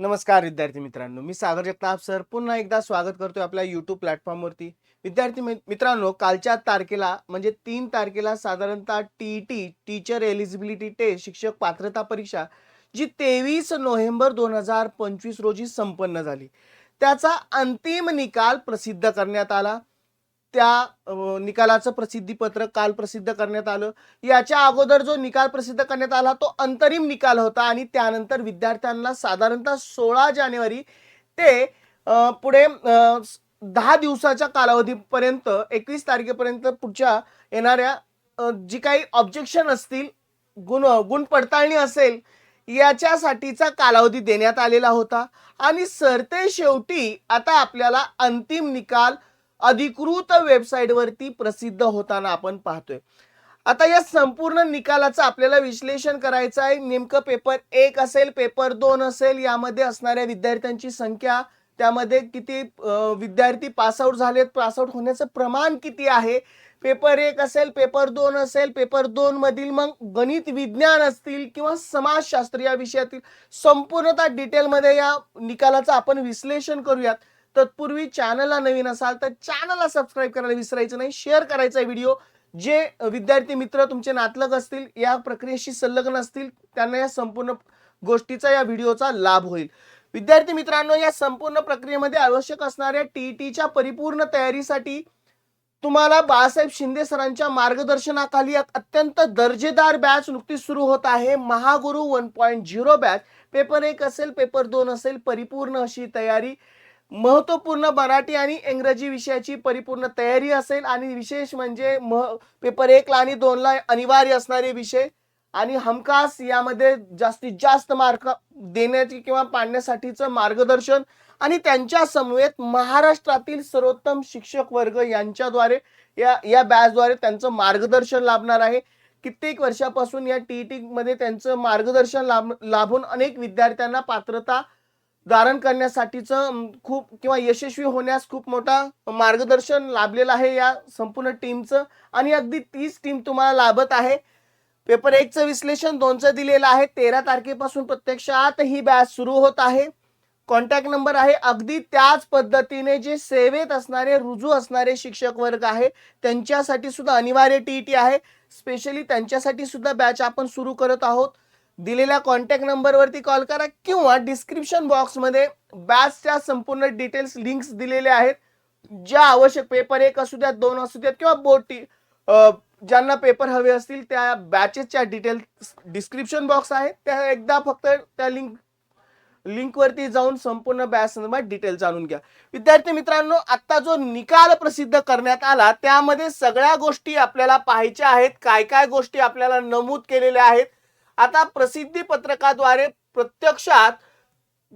नमस्कार विद्यार्थी मित्रांनो मी सागर जगताप सर. पुन्हा एकदा स्वागत करतोय आपल्या यूट्यूब प्लॅटफॉर्मवरती विद्यार्थी मि- मित्रांनो कालच्या तारखेला म्हणजे तीन तारखेला साधारणतः T T teacher eligibility test शिक्षक पात्रता परीक्षा जी तेवीस नोव्हेंबर दोन हजार पंचवीस रोजी संपन्न झाली. त्याचा अंतिम निकाल प्रसिद्ध करण्यात आला. त्या निकालाचं निकालाचं प्रसिद्धीपत्रक काल प्रसिद्ध करण्यात आलं. याच्या अगोदर जो निकाल प्रसिद्ध करण्यात आला तो अंतरिम निकाल होता आणि त्यानंतर विद्यार्थ्यांना साधारणतः सोळा जानेवारी ते पुढे दहा दिवसाच्या कालावधीपर्यंत एकवीस तारखेपर्यंत पुढच्या येणाऱ्या जी काही ऑब्जेक्शन असतील गुण गुण पडताळणी असेल याच्यासाठीचा कालावधी देण्यात आलेला होता. आणि सरते शेवटी आता आपल्याला अंतिम निकाल अधिकृत वेबसाईटवरती प्रसिद्ध होताना आपण पाहतोय. आता या संपूर्ण निकालाचं आपल्याला विश्लेषण करायचं आहे. नेमकं पेपर एक असेल पेपर दोन असेल यामध्ये असणाऱ्या विद्यार्थ्यांची संख्या त्यामध्ये किती विद्यार्थी पासआउट झालेत पासआउट होण्याचं प्रमाण किती आहे? पेपर एक असेल पेपर दोन असेल पेपर दोन मधील मग गणित विज्ञान असतील किंवा समाजशास्त्र या विषयातील संपूर्णतः डिटेलमध्ये या निकालाचं आपण विश्लेषण करूयात. तत्पूर्वी चॅनलला नवीन असाल तर चॅनलला सबस्क्राईब करायला विसरायचं नाही. शेअर करायचा व्हिडिओ जे विद्यार्थी मित्र तुमचे नातलग असतील या प्रक्रियेशी संलग्न असतील त्यांना या संपूर्ण गोष्टीचा या व्हिडिओचा लाभ होईल. विद्यार्थी मित्रांनो या संपूर्ण प्रक्रियेमध्ये आवश्यक असणाऱ्या टीईटीच्या परिपूर्ण तयारीसाठी तुम्हाला बाळासाहेब शिंदे सरांच्या मार्गदर्शनाखाली एक अत्यंत दर्जेदार बॅच नुकतीच सुरू होत आहे. Mahaguru one point zero batch paper एक असेल पेपर दोन असेल परिपूर्ण अशी तयारी. महत्त्वपूर्ण मराठी आणि इंग्रजी विषयाची परिपूर्ण तयारी असेल आणि विशेष म्हणजे मह पेपर एकला आणि दोनला अनिवार्य असणारे विषय आणि हमखास यामध्ये जास्तीत जास्त मार्क देण्याची किंवा पाडण्यासाठीचं मार्गदर्शन आणि त्यांच्या समवेत महाराष्ट्रातील सर्वोत्तम शिक्षक वर्ग यांच्याद्वारे या या बॅचद्वारे त्यांचं मार्गदर्शन लाभणार आहे. कित्येक वर्षापासून या टी मध्ये त्यांचं मार्गदर्शन लाभ लाभून अनेक विद्यार्थ्यांना पात्रता धारण करण्यासाठीचं खूप किंवा यशस्वी होण्यास खूप मोठा मार्गदर्शन लाभलेलं आहे या संपूर्ण टीमचं. आणि अगदी तीच टीम तुम्हाला लाभत आहे. पेपर एकचं विश्लेषण दोनचं दिलेलं आहे. तेरा तारखेपासून प्रत्यक्षात ही बॅच सुरू होत आहे. कॉन्टॅक्ट नंबर आहे. अगदी त्याच पद्धतीने जे सेवेत असणारे रुजू असणारे शिक्षक वर्ग आहे त्यांच्यासाठी सुद्धा अनिवार्य टी टी आहे. स्पेशली त्यांच्यासाठी सुद्धा बॅच आपण सुरू करत आहोत. दिलेल्या कॉन्टॅक्ट नंबरवरती कॉल करा किंवा डिस्क्रिप्शन बॉक्समध्ये बॅचच्या संपूर्ण डिटेल्स लिंक्स दिलेल्या आहेत. ज्या आवश्यक पेपर एक असू द्यात दोन असू द्यात किंवा बोटी ज्यांना पेपर हवे असतील त्या बॅचेसच्या डिटेल्स डिस्क्रिप्शन बॉक्स आहे. त्या एकदा फक्त त्या लिंक लिंकवरती जाऊन संपूर्ण बॅच संदर्भात डिटेल जाणून घ्या. विद्यार्थी मित्रांनो आता जो निकाल प्रसिद्ध करण्यात आला त्यामध्ये सगळ्या गोष्टी आपल्याला पाहायच्या आहेत. काय काय गोष्टी आपल्याला नमूद केलेल्या आहेत. आता प्रसिद्धी पत्रकाद्वारे प्रत्यक्षात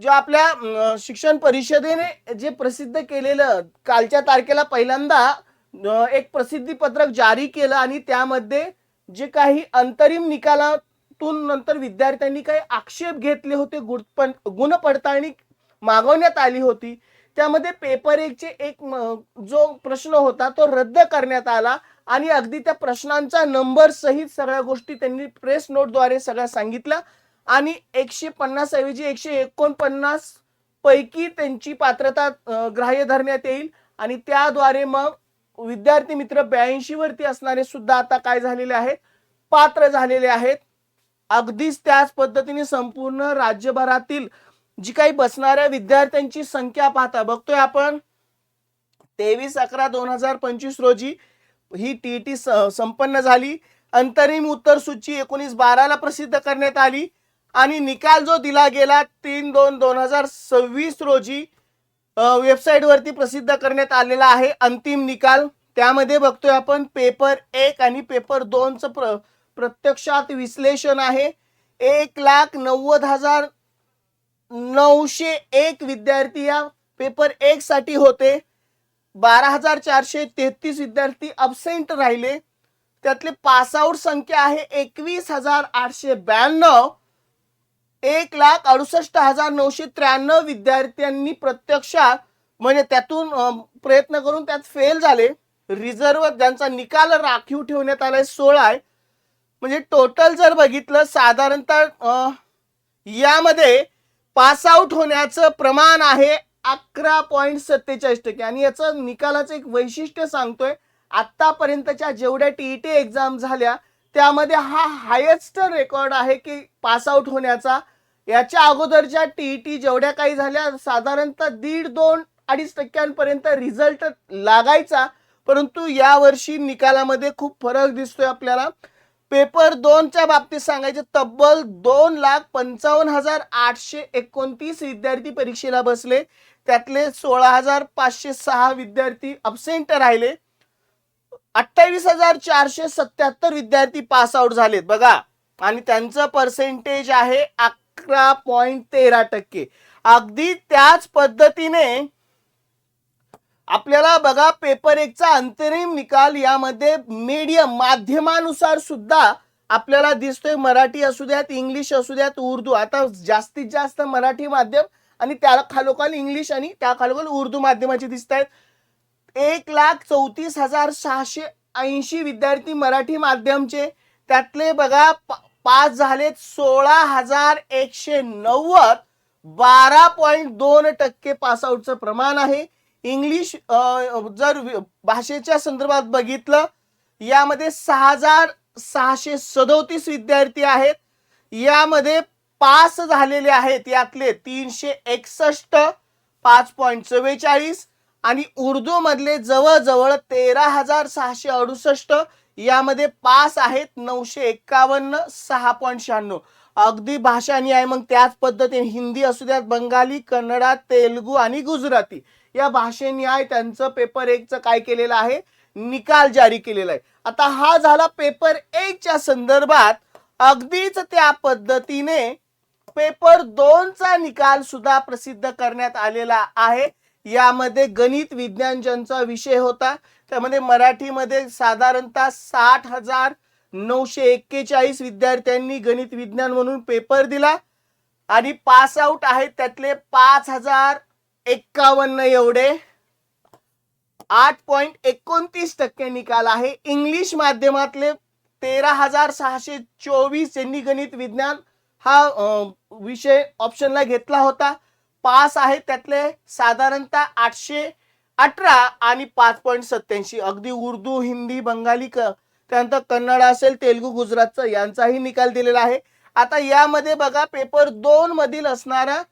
जो आपल्या शिक्षण परिषदेने जे प्रसिद्ध केलेलं कालच्या तारखेला पहिल्यांदा एक प्रसिद्धी पत्रक जारी केलं आणि त्यामध्ये जे काही अंतरिम निकालातून नंतर विद्यार्थ्यांनी काही आक्षेप घेतले होते गुण पडताळणी मागवण्यात आली होती. त्यामध्ये पेपर एकचे एक म- जो प्रश्न होता तो रद्द करण्यात आला आणि अगदी त्या प्रश्नांचा नंबर सहित सगळ्या गोष्टी त्यांनी प्रेस नोटद्वारे सगळ्या सांगितल्या आणि एकशे पन्नास ऐवजी एकशे एकोणपन्नास पैकी त्यांची पात्रता ग्राह्य धरण्यात येईल आणि त्याद्वारे मग विद्यार्थी मित्र ब्याऐंशी वरती असणारे सुद्धा आता काय झालेले आहेत? पात्र झालेले आहेत. अगदीच त्याच पद्धतीने संपूर्ण राज्यभरातील जी काही बसणाऱ्या विद्यार्थ्यांची संख्या पाहता बघतोय आपण तेवीस अकरा दोन हजार पंचवीस रोजी ही टी टी संपन्न झाली. अंतरिम उत्तर सूची एकोणीस बाराला प्रसिद्ध करण्यात आली. आणि निकाल जो दिला गेला तीन दोन दोन हजार सव्वीस रोजी वेबसाईटवरती प्रसिद्ध करण्यात आलेला आहे अंतिम निकाल. त्यामध्ये बघतोय आपण पेपर एक आणि पेपर दोनचं प्र प्रत्यक्षात विश्लेषण आहे. एक लाख नव्वद हजार नऊशे एक विद्यार्थी या पेपर एक साठी होते. बारा हजार चारशे तेहतीस विद्यार्थी अबसेंट राहिले. त्यातले पासआउट संख्या आहे एकवीस हजार आठशे ब्याण्णव. एक लाख अडुसष्ट हजार नऊशे त्र्याण्णव विद्यार्थ्यांनी प्रत्यक्षात म्हणजे त्यातून प्रयत्न करून त्यात फेल झाले. रिझर्व ज्यांचा निकाल राखीव ठेवण्यात आलाय सोळा आहे. म्हणजे टोटल जर बघितलं साधारणतः यामध्ये पासआउट होण्याचं प्रमाण आहे अकरा पॉईंट सत्तेचाळीस टक्के. आणि याचं निकालाचं एक वैशिष्ट्य सांगतोय आत्तापर्यंतच्या जेवढ्या टीईटी एक्झाम झाल्या त्यामध्ये हा हायेस्ट रेकॉर्ड आहे की पासआउट होण्याचा. याच्या अगोदरच्या टीईटी जेवढ्या काही झाल्या साधारणतः दीड दोन अडीच टक्क्यांपर्यंत रिझल्ट लागायचा. परंतु यावर्षी निकालामध्ये खूप फरक दिसतोय आपल्याला. पेपर दोनच्या बाबतीत सांगायचे तब्बल दोन लाख पंचावन्न हजार आठशे एकोणतीस विद्यार्थी परीक्षेला बसले. त्यातले सोळा हजार पाचशे सहा विद्यार्थी अब्सेंट राहिले. अठ्ठावीस हजार चारशे सत्याहत्तर विद्यार्थी पास आउट झालेत. बघा आणि त्यांचं पर्सेंटेज आहे अकरा पॉईंट तेरा टक्के. अगदी त्याच पद्धतीने आपल्याला बघा पेपर एकचा अंतरिम निकाल यामध्ये मीडियम माध्यमानुसार सुद्धा आपल्याला दिसतोय. मराठी असू द्यात इंग्लिश असू द्यात उर्दू. आता जास्तीत जास्त मराठी माध्यम आणि त्या खालोखाल इंग्लिश आणि त्या खालोखाल उर्दू माध्यमाचे दिसत आहेत एक लाख चौतीस हजार सहाशे ऐंशी विद्यार्थी मराठी माध्यमचे. त्यातले बघा पास झालेत सोळा हजार एकशे नव्वद. बारा पॉईंट दोन टक्के पासआउटचं प्रमाण आहे. इंग्लिश जर भाषेच्या संदर्भात बघितलं यामध्ये सहा हजार सहाशे सदोतीस विद्यार्थी आहेत. यामध्ये पास झालेले आहेत. यातले तीनशे एकसष्ट पाच पॉईंट चव्वेचाळीस आणि उर्दू मधले जवळजवळ तेरा हजार सहाशे अडुसष्ट यामध्ये पास आहेत. नऊशे एक्कावन्न सहा पॉईंट शहाण्णव. अगदी भाषा आहे मग त्याच पद्धतीने हिंदी असू द्यात बंगाली कन्नडा तेलगू आणि गुजराती. या भाषेन्याय त्यांचं पेपर एकचं काय केलेलं आहे? निकाल जारी केलेला आहे. आता हा झाला पेपर एकच्या संदर्भात अगदीच त्या पद्धतीने पेपर दोनचा निकाल सुद्धा प्रसिद्ध करण्यात आलेला आहे. यामध्ये गणित विज्ञान ज्यांचा विषय होता त्यामध्ये मराठीमध्ये साधारणतः साठ हजार नऊशे एक्केचाळीस विद्यार्थ्यांनी गणित विज्ञान म्हणून पेपर दिला. आणि पास आउट आहेत त्यातले पाच हजार एक्कावन्न एवढे. आठ पॉइंट एकोणतीस टक्के निकाल आहे. इंग्लिश माध्यमातले तेरा हजार सहाशे चोवीस यांनी गणित विज्ञान हा विषय ऑप्शनला घेतला होता. पास आहे त्यातले साधारणतः आठशे अठरा आणि पाच पॉईंट सत्याऐंशी अगदी उर्दू हिंदी बंगाली क त्यानंतर कन्नड असेल तेलगू गुजरातचं यांचाही निकाल दिलेला आहे. आता यामध्ये बघा पेपर दोन मधील असणारा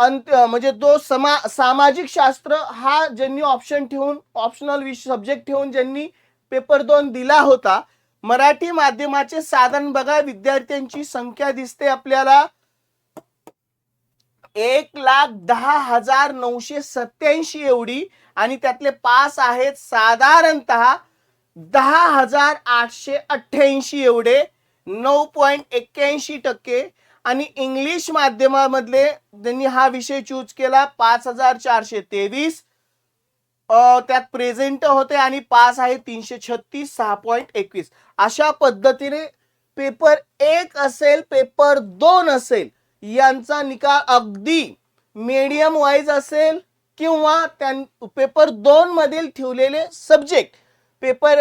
अंत म्हणजे तो समा सामाजिक शास्त्र हा ज्यांनी ऑप्शन ठेवून ऑप्शनल सब्जेक्ट ठेवून ज्यांनी पेपर दोन दिला होता मराठी माध्यमाचे साधन बघा विद्यार्थ्यांची संख्या दिसते आपल्याला. एक लाख दहा हजार नऊशे सत्याऐंशी एवढी आणि त्यातले पास आहेत साधारणतः दहा हजार आठशे अठ्ठ्याऐंशी एवढे नऊ पॉईंट एक्क्याऐंशी टक्के. आणि इंग्लिश माध्यमामधले त्यांनी हा विषय चूज केला पाच हजार चारशे तेवीस. त्यात प्रेझेंट होते आणि पास आहे तीनशे छत्तीस सहा पॉईंट एकवीस. अशा पद्धतीने पेपर एक असेल पेपर दोन असेल यांचा निकाल अगदी मीडियम वाईज असेल किंवा त्या पेपर दोन मधील ठेवलेले सब्जेक्ट पेपर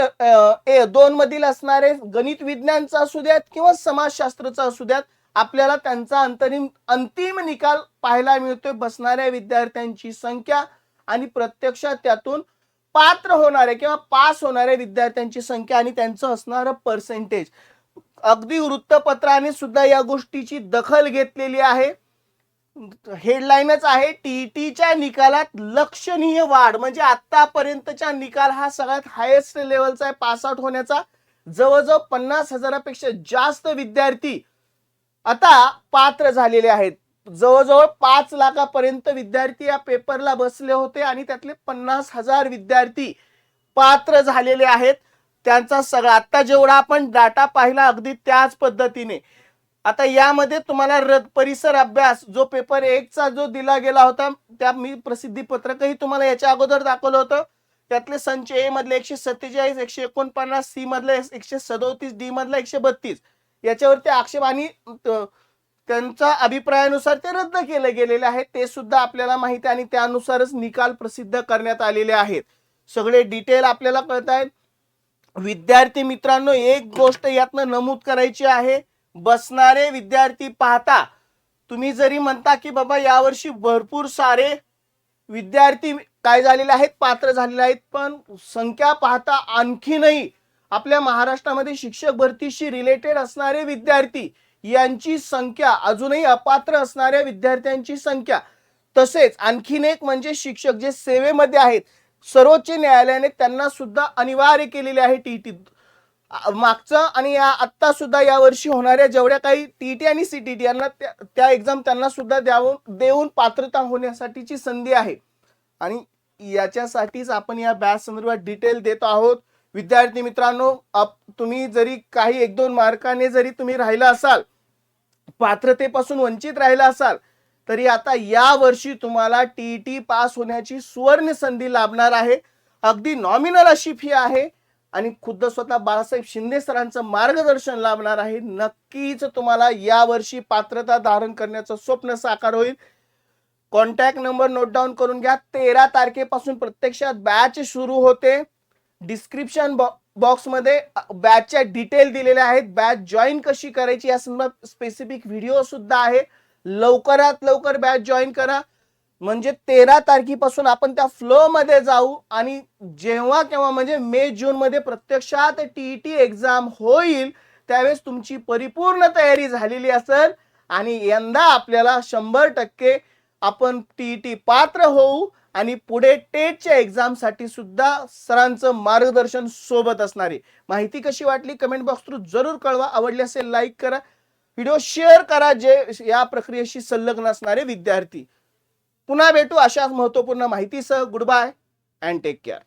ए दोन मधील असणारे गणित विज्ञानचा असू द्यात किंवा समाजशास्त्राचा असू द्यात आपल्याला त्यांचा अंतरिम अंतिम निकाल पाहायला मिळतोय. बसणाऱ्या विद्यार्थ्यांची संख्या आणि प्रत्यक्षात त्यातून पात्र होणारे किंवा पास होणाऱ्या विद्यार्थ्यांची संख्या आणि त्यांचं असणारं पर्सेंटेज अगदी वृत्तपत्राने सुद्धा या गोष्टीची दखल घेतलेली आहे. हेडलाईनच आहे टीईटीच्या निकालात लक्षणीय वाढ. म्हणजे आतापर्यंतचा निकाल हा सगळ्यात हायेस्ट लेवलचा आहे. पास आउट होण्याचा. जवळजवळ पन्नास हजारापेक्षा जास्त विद्यार्थी आता पात्र झालेले आहेत. जवळजवळ पाच लाखापर्यंत विद्यार्थी या पेपरला बसले होते आणि त्यातले पन्नास हजार विद्यार्थी पात्र झालेले आहेत. त्यांचा सगळा आता जेवढा आपण डाटा पाहिला अगदी त्याच पद्धतीने. आता यामध्ये तुम्हाला रद परिसर अभ्यास जो पेपर एकचा जो दिला गेला होता त्या मी प्रसिद्धी पत्रकही तुम्हाला याच्या अगोदर दाखवलं होतं. त्यातले संच ए मधले एकशे सत्तेचाळीस एकशे एकोणपन्नास सी मधले एकशे सदोतीस डी मधला एकशे बत्तीस. याच्यावरती आक्षेप आणि त्यांच्या अभिप्रायानुसार ते रद्द केले गेलेले आहेत. ते सुद्धा आपल्याला माहिती आहे आणि त्यानुसारच निकाल प्रसिद्ध करण्यात आलेले आहेत. सगळे डिटेल आपल्याला कळत आहेत. विद्यार्थी मित्रांनो एक गोष्ट यातनं नमूद करायची आहे. बसणारे विद्यार्थी पाहता तुम्ही जरी म्हणता की बाबा यावर्षी भरपूर सारे विद्यार्थी काय झालेले आहेत पात्र झालेले आहेत पण संख्या पाहता आणखीनही आपल्या महाराष्ट्रामध्ये शिक्षक भरतीशी रिलेटेड असणारे विद्यार्थी यांची संख्या अजूनही अपात्र असणाऱ्या विद्यार्थ्यांची संख्या. तसेच आणखीन एक म्हणजे शिक्षक जे सेवेमध्ये आहेत सर्वोच्च न्यायालयाने त्यांना सुद्धा अनिवार्य केलेले आहे टीटी मागचं आणि या आत्ता सुद्धा या वर्षी होणाऱ्या जेवढ्या काही टीटी आणि सीटीटी यांना त्या- त्या एक्झाम त्यांना सुद्धा द्यावून देऊन पात्रता होण्यासाठीची संधी आहे. आणि याच्यासाठीच आपण या बॅच संदर्भात डिटेल देत आहोत. विद्यार्थी मित्रांनो तुम्ही जरी काही एक दोन मार्काने जरी तुम्ही राहिला असाल पात्रतेपासून वंचित राहिला असाल तरी आता या वर्षी तुम्हाला टी पास होण्याची सुवर्ण संधी लाभणार आहे. अगदी नॉमिनल अशी फी आहे आणि खुद्द स्वतः बाळासाहेब शिंदे सरांचं मार्गदर्शन लाभणार आहे. नक्कीच तुम्हाला या वर्षी पात्रता धारण करण्याचं स्वप्न साकार होईल. कॉन्टॅक्ट नंबर नोट डाऊन करून घ्या. तेरा तारखेपासून प्रत्यक्षात बॅच सुरू होते. डिस्क्रिप्शन बॉ बॉक्समध्ये बॅचच्या डिटेल दिलेल्या आहेत. बॅच जॉईन कशी करायची या संदर्भात स्पेसिफिक व्हिडिओ सुद्धा आहे. लवकरात लवकर बॅच जॉईन करा. म्हणजे तेरा तारखेपासून आपण त्या फ्लो मध्ये जाऊ आणि जेव्हा केव्हा म्हणजे मे जून मध्ये प्रत्यक्षात टीईटी एक्झाम होईल त्यावेळेस तुमची परिपूर्ण तयारी झालेली असेल आणि यंदा आपल्याला शंभर टक्के आपण टीईटी पात्र होऊ. आणि पुढे टेटच्या एक्झामसाठी सुद्धा सरांचं मार्गदर्शन सोबत असणारे. माहिती कशी वाटली? कमेंट बॉक्स थ्रू जरूर कळवा. आवडली असेल लाईक करा. व्हिडिओ शेअर करा जे या प्रक्रियेशी संलग्न असणारे विद्यार्थी. पुन्हा भेटू अशाच महत्त्वपूर्ण माहितीसह. Good bye and take care